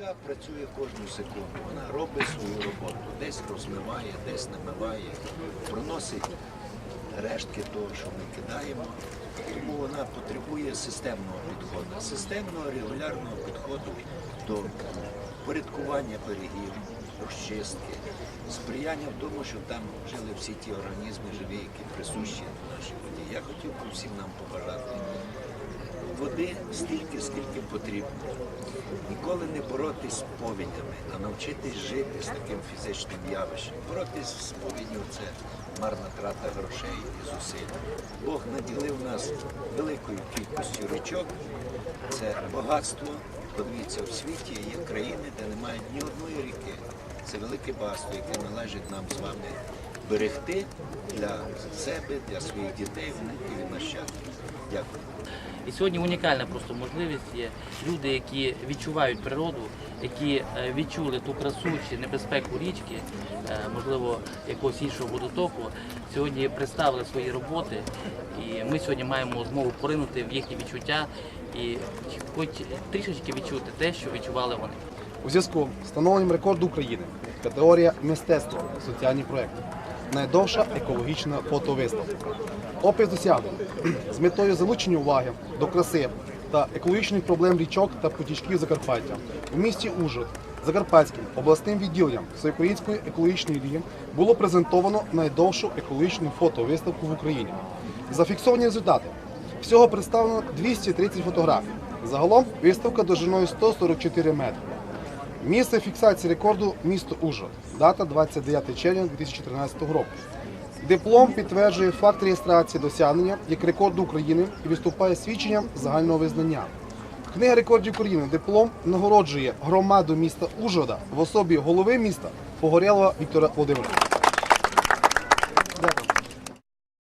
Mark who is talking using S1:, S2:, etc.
S1: яка працює кожну секунду. Вона робить свою роботу. Десь розмиває, десь намиває, проносить рештки того, що ми кидаємо. Тому вона потребує системного підходу, системного регулярного підходу до порядкування берегів, розчистки, сприяння в тому, щоб там жили всі ті організми живі, які присущі нашій воді. Я хотів би всім нам побажати води стільки, скільки потрібно. Ніколи не боротись з повідями, а навчитись жити з таким фізичним явищем. Боротись з повідню це марна трата грошей і зусиль. Бог наділив нас великою кількістю річок. Це багатство. Подивіться, в світі є країни, де немає ні одної ріки. Це велике багатство, яке належить нам з вами берегти для себе, для своїх дітей, внуків і нащадків. Дякую.
S2: І сьогодні унікальна просто можливість є. Люди, які відчувають природу, які е, відчули ту красу чи небезпеку річки, е, можливо, якогось іншого водотоку, сьогодні представили свої роботи, і ми сьогодні маємо змогу поринути в їхні відчуття і хоч трішечки відчути те, що відчували вони.
S3: У зв'язку з встановленням рекорду України категорія мистецтво соціальні проекти. Найдовша екологічна фотовиставка. Опис досягнень з метою залучення уваги до краси та екологічних проблем річок та потічків Закарпаття у місті Ужгород Закарпатським обласним відділенням Всеукраїнської екологічної ліги було презентовано найдовшу екологічну фотовиставку в Україні. Зафіксовані результати. Всього представлено 230 фотографій. Загалом виставка довжиною 144 метри. Місце фіксації рекорду місто Ужгород. Дата 29 червня 2014 року. Диплом підтверджує факт реєстрації досягнення як рекорду України і виступає свідченням загального визнання. Книга рекордів України диплом нагороджує громаду міста Ужгорода в особі голови міста Погорєлова Віктора Володимировича.